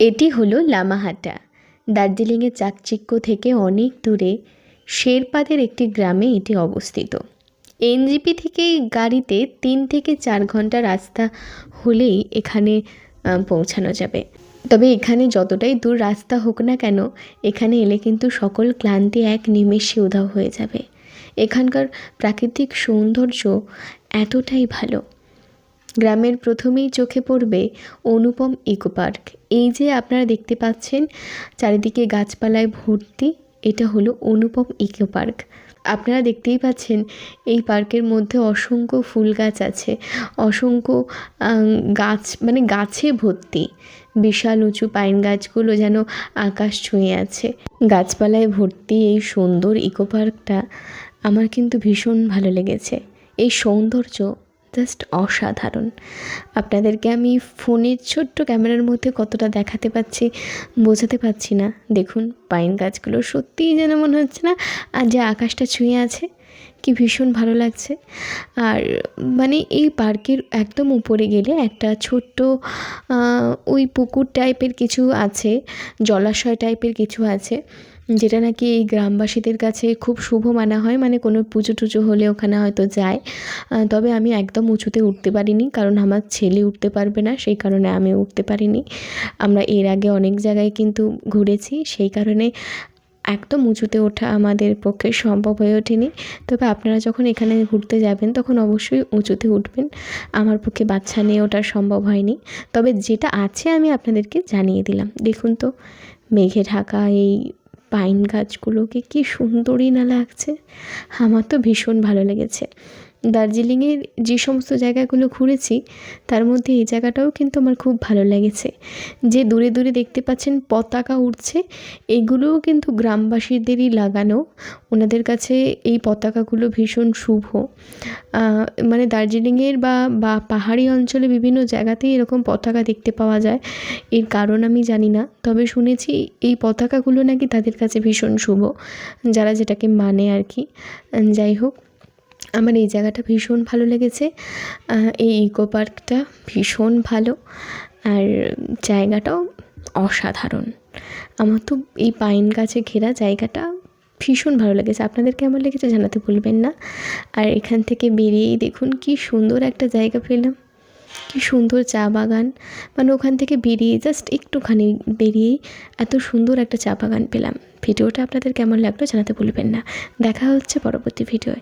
এটি হলো লামাহাটা। দার্জিলিংয়ের চাকচিক্য থেকে অনেক দূরে শেরপাদের একটি গ্রামে এটি অবস্থিত। এনজিপি থেকে গাড়িতে তিন থেকে চার ঘণ্টা রাস্তা হলেই এখানে পৌঁছানো যাবে। তবে এখানে যতটাই দূর রাস্তা হোক না কেন, এখানে এলে কিন্তু সকল ক্লান্তি এক নিমেষে উধাও হয়ে যাবে। এখানকার প্রাকৃতিক সৌন্দর্য এতটাই ভালো গ্রামের প্রথমেই চোখে পড়বে অনুপম ইকো পার্ক। এই যে আপনারা দেখতে পাচ্ছেন, চারিদিকে গাছপালায় ভর্তি, এটা হলো অনুপম ইকো পার্ক। আপনারা দেখতেই পাচ্ছেন, এই পার্কের মধ্যে অসংখ্য ফুল গাছ আছে, অসংখ্য গাছ মানে গাছে ভর্তি। বিশাল উঁচু পাইন গাছগুলো যেন আকাশ ছুঁয়ে আছে। গাছপালায় ভর্তি এই সুন্দর ইকো পার্কটা আমার কিন্তু ভীষণ ভালো লেগেছে। এই সৌন্দর্য জাস্ট অসাধারণ। আপনাদেরকে আমি ফোনের ছোট্ট ক্যামেরার মধ্যে কতটা দেখাতে পাচ্ছি বোঝাতে পারছি না। দেখুন, পাইন গাছগুলো সত্যিই যেন মনে হচ্ছে না আর যে আকাশটা ছুঁয়ে আছে কি ভীষণ ভালো লাগছে। আর মানে এই পার্কের একদম উপরে গেলে একটা ছোট্ট ওই পুকুর টাইপের কিছু আছে, জলাশয় টাইপের কিছু আছে, যেটা নাকি এই গ্রামবাসীদের কাছে খুব শুভ মানা হয়। মানে কোনো পুজো টুজো হলে ওখানে হয়তো যায়। তবে আমি একদম উঁচুতে উঠতে পারিনি, কারণ আমার ছেলে উঠতে পারবে না, সেই কারণে আমি উঠতে পারিনি। আমরা এর আগে অনেক জায়গায় কিন্তু ঘুরেছি, সেই কারণে একদম উঁচুতে ওঠা আমাদের পক্ষে সম্ভব হয়ে ওঠেনি। তবে আপনারা যখন এখানে ঘুরতে যাবেন, তখন অবশ্যই উঁচুতে উঠবেন। আমার পক্ষে বাচ্চা নিয়ে ওঠা সম্ভব হয়নি। তবে যেটা আছে আমি আপনাদেরকে জানিয়ে দিলাম। দেখুন তো, মেঘে ঢাকা এই পাইন গাছগুলোকে কি সুন্দরই না লাগছে। আমার তো ভীষণ ভালো লেগেছে। দার্জিলিংয়ের যে সমস্ত জায়গাগুলো ঘুরেছি, তার মধ্যে এই জায়গাটাও কিন্তু আমার খুব ভালো লেগেছে। যে দূরে দূরে দেখতে পাচ্ছেন পতাকা উঠছে এগুলোও কিন্তু গ্রামবাসীদেরই লাগানো। ওনাদের কাছে এই পতাকাগুলো ভীষণ শুভ। মানে দার্জিলিংয়ের বা বা পাহাড়ি অঞ্চলে বিভিন্ন জায়গাতেই এরকম পতাকা দেখতে পাওয়া যায়। এর কারণ আমি জানি না, তবে শুনেছি এই পতাকাগুলো নাকি তাদের কাছে ভীষণ শুভ, যারা যেটাকে মানে আর কি। যাই হোক আমার এই জায়গাটা ভীষণ ভালো লেগেছে। এই ইকো পার্কটা ভীষণ ভালো আর জায়গাটাও অসাধারণ। আমার তো এই পাইন গাছে ঘেরা জায়গাটা ভীষণ ভালো লেগেছে। আপনাদের কেমন লেগেছে জানাতে ভুলবেন না। আর এখান থেকে বেরিয়েই দেখুন কি সুন্দর একটা জায়গা পেলাম। কি সুন্দর চা বাগান। মানে ওখান থেকে বেরিয়ে জাস্ট একটুখানি বেরিয়েই এত সুন্দর একটা চা বাগান পেলাম। ভিডিওটা আপনাদের কেমন লাগল জানাতে ভুলবেন না। দেখা হচ্ছে পরবর্তী ভিডিওয়।